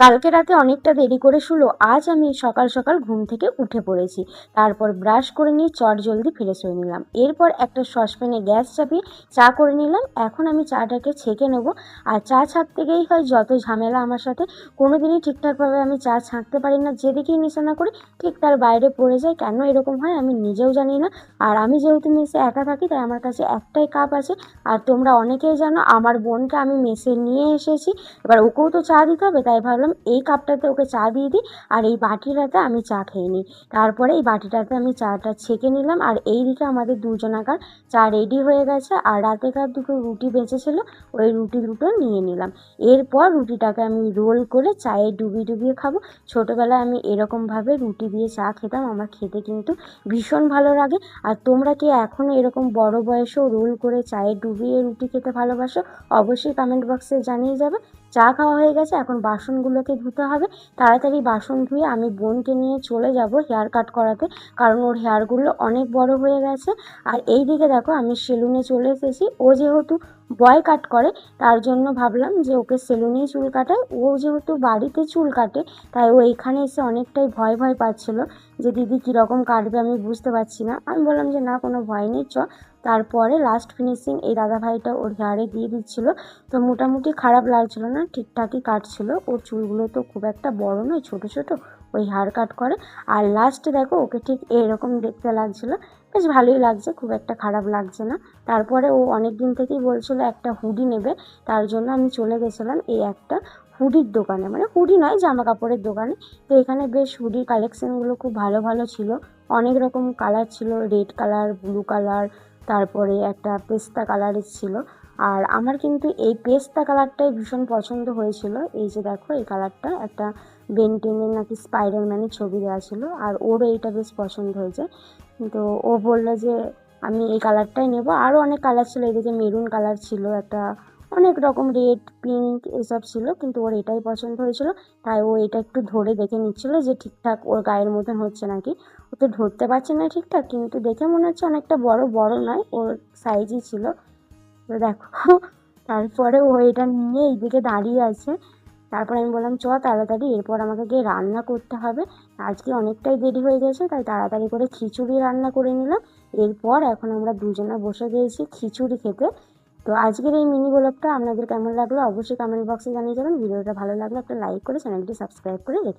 কালকে রাতে অনেকটা দেরি করে শুলো, আজ আমি সকাল সকাল ঘুম থেকে উঠে পড়েছি। তারপর ব্রাশ করে নিয়ে চট জলদি ফ্রেশ হয়ে নিলাম। এরপর একটা সসপ্যানে গ্যাস চাপিয়ে চা করে নিলাম। এখন আমি চাটাকে ছেঁকে নেব। আর চা ছাঁকতে গিয়েই হয় যত ঝামেলা আমার সাথে কোনো দিনই ঠিকঠাকভাবে আমি চা ছাঁকতে পারি না। যেদিকেই নিশানা করি, ঠিক তার বাইরে পড়ে যায়। কেন এরকম হয় আমি নিজেও জানি না। আর আমি যেহেতু মেসে একা থাকি, তাই আমার কাছে একটাই কাপ আছে। আর তোমরা অনেকেই জানো, আমার বোনকে আমি মেসে নিয়ে এসেছি। এবার ওকেও তো চা দিতে হবে, তাই ভাবলাম এই কাপটাতে ওকে চা দিয়ে দিই আর এই বাটিটাতে আমি চা খেয়ে নিই। তারপরে এই বাটিটাতে আমি চাটা ছেঁকে নিলাম আর এই দিকে আমাদের দুজনাকার চা রেডি হয়ে গেছে আর রাতেকার দুটো রুটি বেঁচেছিলো, ওই রুটি দুটো নিয়ে নিলাম। এরপর রুটিটাকে আমি রোল করে চায়ে ডুবিয়ে ডুবিয়ে খাব। ছোটোবেলায় আমি এরকমভাবে রুটি দিয়ে চা খেতাম, আমার খেতে কিন্তু ভীষণ ভালো লাগে। আর তোমরা কি এখনও এরকম বড় বয়সেও রোল করে চায়ে ডুবিয়ে রুটি খেতে ভালোবাসো? অবশ্যই কমেন্ট বক্সে জানিয়ে যাবে। চা খাওয়া হয়ে গেছে, এখন বাসনগুলোকে ধুতে হবে। তাড়াতাড়ি বাসন ধুয়ে আমি বোনকে নিয়ে চলে যাব হেয়ার কাট করাতে, কারণ ওর হেয়ারগুলো অনেক বড় হয়ে গেছে। আর এই দিকে দেখো, আমি সেলুনে চলে এসেছি। ও যেহেতু বয় কাট করে, তার জন্য ভাবলাম যে ওকে সেলুনেই চুল কাটাই। ও যেহেতু বাড়িতে চুল কাটে, তাই ও এখানে এসে অনেকটাই ভয় ভয় পাচ্ছিল যে দিদি কীরকম কাটবে আমি বুঝতে পারছি না। আমি বললাম যে, না, কোনো ভয় নেই, চ। তারপরে লাস্ট ফিনিশিং এই দাদাভাইটা ওর হেয়ারে দিয়ে দিচ্ছিল। তো মোটামুটি খারাপ লাগছিল না, ঠিকঠাকই কাটছিল। ওর চুলগুলো তো খুব একটা বড় নয়, ছোট ছোট, ওই হেয়ার কাট করে। আর লাস্টে দেখো, ওকে ঠিক এরকম দেখতে লাগছিল। বেশ ভালোই লাগছে, খুব একটা খারাপ লাগছে না। তারপরে ও অনেক দিন থেকেই বলছিল, একটা হুডি নেবে। তার জন্য আমি চলে গেছিলাম এই একটা হুডির দোকানে। মানে হুডি নয় জামা কাপড়ের দোকানে। তো এখানে বেশ হুডির কালেকশানগুলো খুব ভালো ভালো ছিল। অনেক রকম কালার ছিল রেড কালার ব্লু কালার তারপরে একটা পেস্তা কালারের ছিল। আর আমার কিন্তু এই পেস্তা কালারটাই ভীষণ পছন্দ হয়েছিল। এই যে দেখো, এই কালারটা একটা বেনটেনের নাকি স্পাইডারম্যানের ছবি দেওয়া ছিল। আর ওরও এইটা বেশ পছন্দ হয়েছে। তো ও বলল যে, আমি এই কালারটাই নেব। আরও অনেক কালার ছিল। এদিকে মেরুন কালার ছিল, একটা অনেক রকম রেড পিঙ্ক এসব ছিল, কিন্তু ওর এটাই পছন্দ হয়েছিল। তাই ও এটা একটু ধরে দেখে নিচ্ছিল যে ঠিকঠাক ওর গায়ের মতন হচ্ছে নাকি। ও তো ধরতে পারছে না ঠিকঠাক, কিন্তু দেখে মনে হচ্ছে অনেকটা বড় বড় নয়, ওর সাইজই ছিল। তো দেখো, তারপরে ও এটা নিয়ে এইদিকে দাঁড়িয়ে আছে। তারপর আমি বললাম চ তাড়াতাড়ি, এরপর আমাকে গিয়ে রান্না করতে হবে। আজকে অনেকটাই দেরি হয়ে গেছে, তাই তাড়াতাড়ি করে খিচুড়ি রান্না করে নিলাম। এরপর এখন আমরা দুজনে বসে গিয়েছি খিচুড়ি খেতে। তো আজকের এই মিনি গোলাপটা আপনাদের কেমন লাগল অবশ্যই কমেন্ট বক্সে জানিয়ে যাবেন। ভিডিওটা ভালো লাগলে একটা লাইক করে চ্যানেলটি সাবস্ক্রাইব করে রেখে